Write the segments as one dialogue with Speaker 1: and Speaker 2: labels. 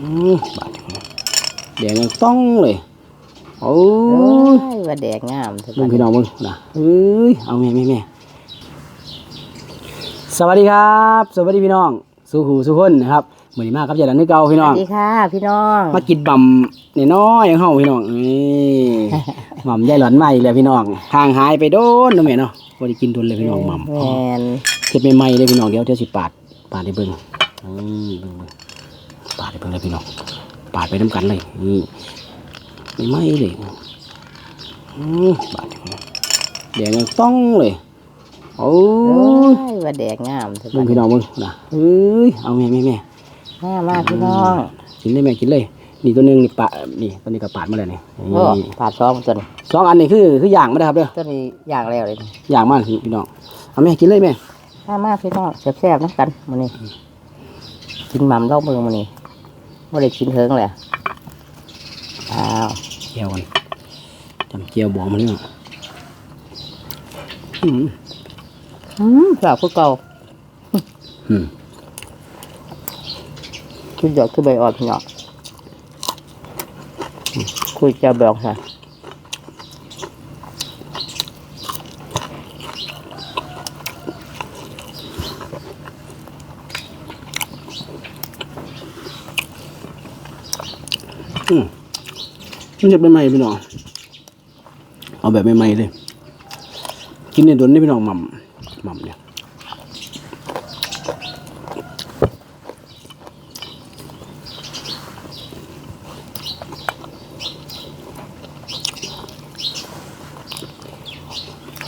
Speaker 1: อืมบาดแดงยังต้องเลยโอ้
Speaker 2: โอ้
Speaker 1: ย
Speaker 2: ยว่าแดกงามเถอะ
Speaker 1: มึงพี่น้องมึงนะเอ้ยเอาแม่แม่แม่สวัสดีครับ สวัสดีพี่น้องสู้หูสู้คนนะครับเหมือนมากครับอย่าดันนึกเก่าพี่
Speaker 2: ส
Speaker 1: น้อ
Speaker 2: วั
Speaker 1: ง
Speaker 2: สดีค่ะ พี่น้อง
Speaker 1: มากินบำเนี่ยน้อยอย่างเฮาพี่น้องนี่หม่ำยายหลอนมาอีกแล้วพี่น้องห่างหายไปโดนเนาะแม่เนาะบ่ได้กินทุนเลยพี่น้องหม่ำ
Speaker 2: แมน
Speaker 1: เฮ็ดใหม่ๆเลยพี่น้องเดี๋ยวเดี๋ยวสิปาดปาดให้เบิ่งอืมเบิ่งเบิ่ง ปาดให้เบิ่งเลยพี่น้องปาดไปน้ำกันเลยนี่ใหม่ๆเลยอืมปาดให้เบิ่งแดงยังต้องเลยโอ้
Speaker 2: โอ้
Speaker 1: ย
Speaker 2: ยว่าแดกงามเถอะ
Speaker 1: มึงพี่น้องมึงนะเอ้ยเอาแม่แม่แม่
Speaker 2: มามาพี่น้อง
Speaker 1: กินได้แม่กินเลยนี่ตัวหนึงนี่ปะนี่ตัวนี้ก็ปาดมาแล้วนี่
Speaker 2: โอ้
Speaker 1: นี่
Speaker 2: ปาดซ้อมตัวนี้
Speaker 1: สองอันนี่คือคืออย่างมาได้อครับเด้อ
Speaker 2: ตัวนี้อยากแล้วเลย
Speaker 1: อย่างมากพี่น้องเอาแม่กินเลยแม่
Speaker 2: มามาพี่น้องแซ่บๆนะกันมื้อนี้กินหม่ำเล่าเบิ่งมื้อนี้ บ่ได้กินเฮิงแหละอ้าว
Speaker 1: เจียวกันจำเจียวบองมันนี่อืม
Speaker 2: อืมแบบคือเก่า
Speaker 1: อืม
Speaker 2: คือหยอดคือใบอ่อนพี่น้องคุยจะบอกค่ะ
Speaker 1: มันจะใหม่ๆพี่น้องเอาแบบใหม่ๆเลย กินในตัวนี้พี่น้องหม่ำหม่ำเนี่ย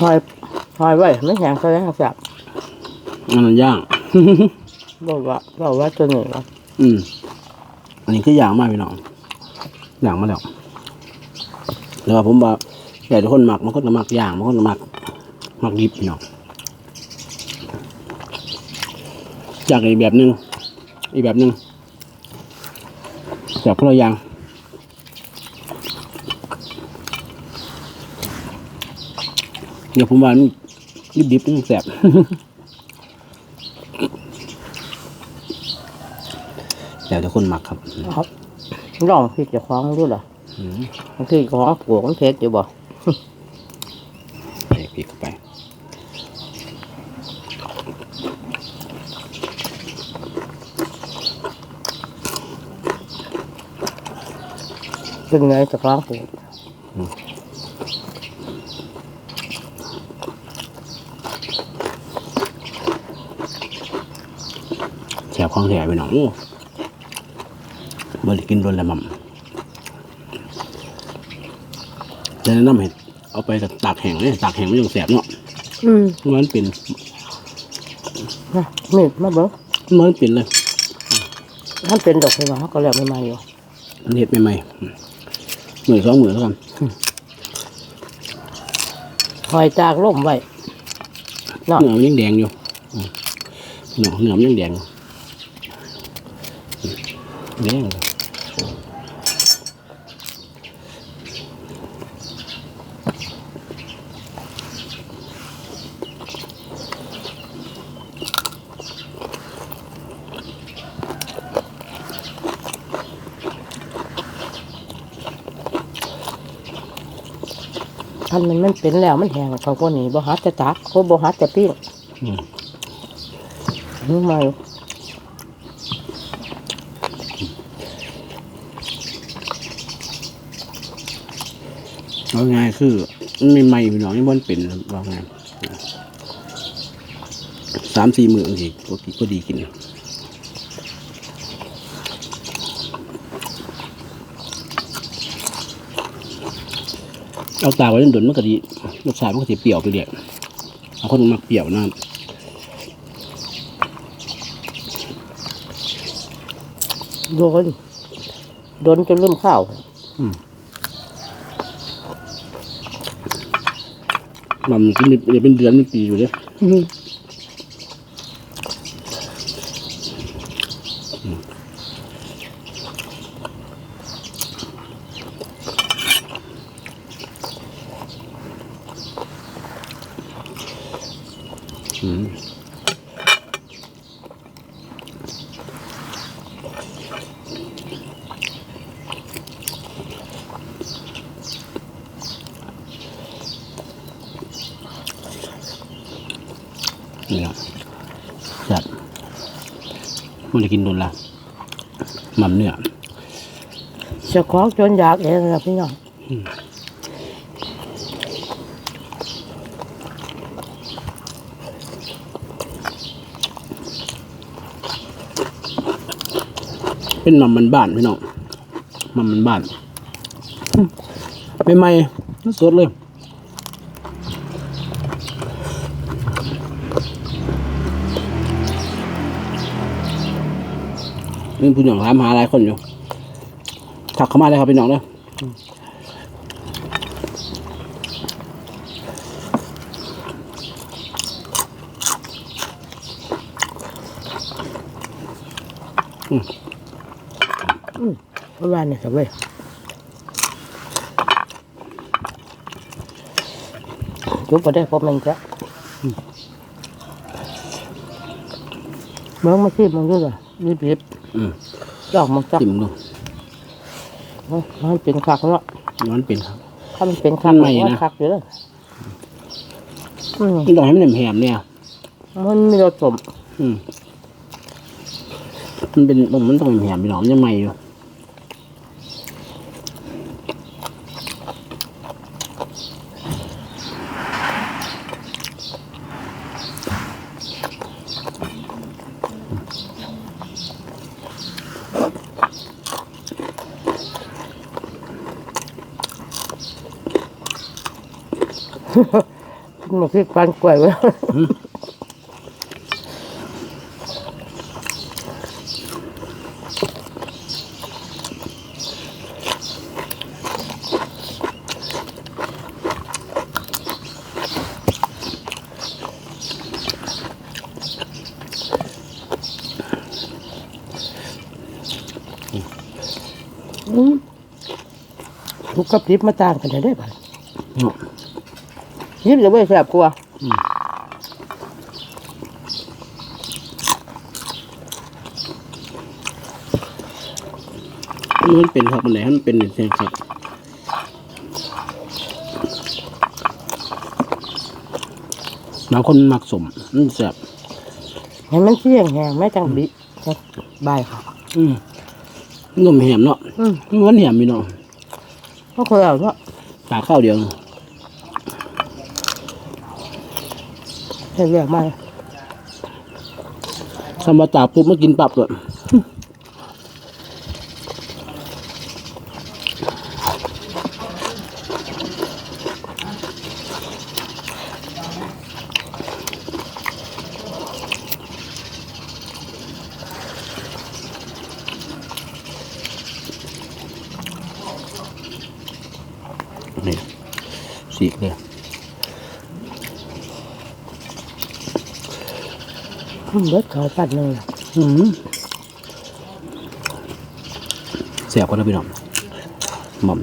Speaker 2: หอยหอยไว้ไม่แข็งเขาแล้วแซ่บ
Speaker 1: อันนั้นย่าง
Speaker 2: บอกว่าบอกว่าตัวนี้ว่า
Speaker 1: อืมอันนี้คืออย่างมากพี่น้องอย่างมาแล้ว แล้วว่าผมว่าอยากจะคนหมักบางคนก็หมักอย่างบางคนก็หมักหมักดิบพี่น้องอยากอีกแบบหนึงอีกแบบหนึงแบบคนละอย่างเดี๋ยวผมว่ามันดิบๆนี่แสบแล้วแต่คนหมักครับ
Speaker 2: ครับลองพี่จะคล้องดูเหรอ บางทีของปลูกมันเพชรอยู่บ่
Speaker 1: ใส่พริกเข้าไป
Speaker 2: เป็นไงจะคล้องปลูก
Speaker 1: แฉบของแถไปหน่อยอู้บริกินโดนละมั่ม จะแนะนำให้เอาไปตากแห้งเลยตากแห้งไม่ต้องแสบเนาะ
Speaker 2: อืม
Speaker 1: มันเป็น
Speaker 2: นะมีดมาเบิ้ง
Speaker 1: มันเป็นเลย
Speaker 2: ท่านเป็นดอกไม้เขาก็แล้วไม่มาอยู่
Speaker 1: มันเห็ดใหม่ๆอืมหมื่นสองหมื่นแล้วกัน
Speaker 2: หอยจากล่มไว้เนาะ
Speaker 1: เนื้อมันยังแดงอยู่อืมเนื้อเนื้อมันยังแดงอยู่แดง
Speaker 2: ท่านมันมันเป็นแล้วมันแห้งเขาก็หนีบ่ฮัดจะตักเขาบ่ฮัดจะปิ้ง
Speaker 1: อืม
Speaker 2: นี่มาอยู่
Speaker 1: เอาง่ายๆคือมันใหม่ๆพี่น้องนี่มันเป็นว่าไงสามสี่หมื่นสิก็กินก็ดีกิน เอาตากไว้จนดนมันก็ดีรสชาติมันก็จะเปรี้ยวไปเรื่อยเอาคนมักเปรี้ยวนะ
Speaker 2: โดนโดนจนลืมข้าว
Speaker 1: มันกินเดี๋ยวเป็นเดือนเป็นปีอยู่เลย นี่ครับจัดมันจะกินโดนละมันเนี่
Speaker 2: ยจะคล้องจนอยากเองครับพี่น้อง
Speaker 1: เป็นหม่ำมันบ้านพี่น้องหม่ำมันบ้านไม่ไหม่ๆสดเลยนี่ผู้หญิงถามหาหลายคนอยู่ถักเข้ามาเลยครับพี่น้องเด้ออืม
Speaker 2: เพราะว่าเนี่ยครับเว้ยจุบไปได้พอมันจะเมื่อมาซีมันก็จะรีบรีบ
Speaker 1: อืม
Speaker 2: จอกมันจับ
Speaker 1: จิ้มดู
Speaker 2: มันเป็นคักเนาะ
Speaker 1: มันเป็นครับ
Speaker 2: ถ้ามันเป็นคัก
Speaker 1: มันใหม่นะ
Speaker 2: ว่าคักอยู่เลยอืม
Speaker 1: มันต้องให้มันแหมๆเนี่ย
Speaker 2: มันมีรสสม
Speaker 1: อืมมันเป็นมันต้องแหมๆพี่น้องมันยังใหม่อยู่
Speaker 2: มันพริกปานกล้วยไว้อืมทุกกับพริบมาต่างกันได้ได้ป่ะ ยิบจะไม่แสบกว่า
Speaker 1: มันเป็นครับมันไหนมันเป็นเสียงครับบางคนมักสมมันแสบ
Speaker 2: ให้มันเสี่ยงแหงไม่จังบิจังบายค่ะ
Speaker 1: อืมนมแหมเนาะ
Speaker 2: อืม
Speaker 1: มันแหมพี่น้อง
Speaker 2: ก็เคยเอาเนาะ
Speaker 1: ปลาข้าวเดียว
Speaker 2: ใช่เรียกมา
Speaker 1: สมบัติปุ๊บมากินปรับเลยนี่สีกเลย
Speaker 2: อืม เบิดเขาปัดหนึ่ง
Speaker 1: อืมเสียบกันนะพี่น้องหม่อม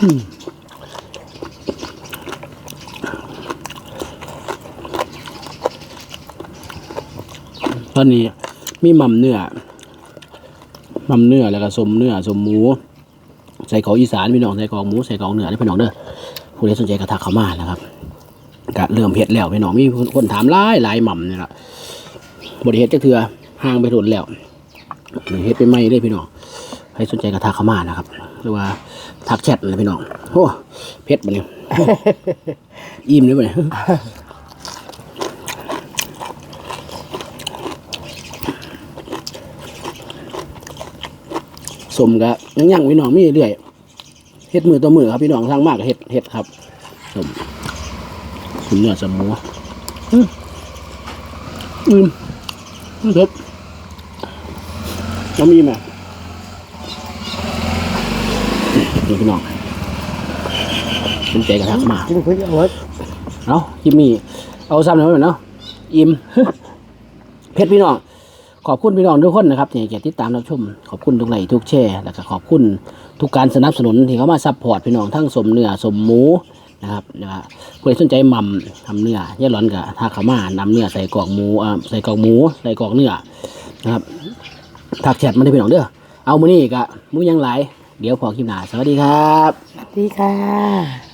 Speaker 1: อืม ตอนนี้มีหม่ำเนื้อหม่ำเนื้อแล้วก็สมเนื้อสมหมู ใส่ของอีสานพี่น้องใส่ของหมูใส่ของเนื้อได้พี่น้องเด้อผู้ใดสนใจกระทักเข้ามานะครับก็เริ่มเฮ็ดแล้วพี่น้องมีคนถามหลายหลายหม่ำนี่ละบริเฮ็ดจักเทือห่างไปโดนแล้วเฮ็ดไปใหม่เลยพี่น้องใครสนใจกระทักเข้ามานะครับ หรือว่าทักแชทเลยพี่น้องโอ้เพชรบัดนี้อิ่มเลยบัดนี้ส มกะยังยังพี่น้องมีเรื่อยเฮ็ดมือต่อมือครับพี่น้องทางมากก็เฮ็ดเฮ็ดครับสมสมเนื้อสมหมูอืมอืมอืมครับแล้วมีไหมนี่พี่น้องเป็นใจกระทักมา
Speaker 2: กินคุยเอาไว้
Speaker 1: เอาจิมมี่เอาซ้ำเลยไหมเนาะอิ่มเพชรพี่น้อง ขอบคุณพี่น้องทุกคนนะครับที่เกียรติติดตามรับชม ขอบคุณทุกไลค์ทุกแชร์แล้วก็ขอบคุณทุกการสนับสนุนที่เขามาซัพพอร์ตพี่น้องทั้งสมเนื้อสมหมูนะครับนะครับผู้ใดสนใจหม่ำทำเนื้อย่าร้อนกับถ้าขามานำเนื้อใส่กรอกหมูอ่าใส่กรอกหมูใส่กรอกเนื้อนะครับถักแชทมาได้พี่น้องเด้อเอามือนี่กะมือยังไหลเดี๋ยวพอคลิปหน้าสวัสดีครับ
Speaker 2: สวัสดีค่ะ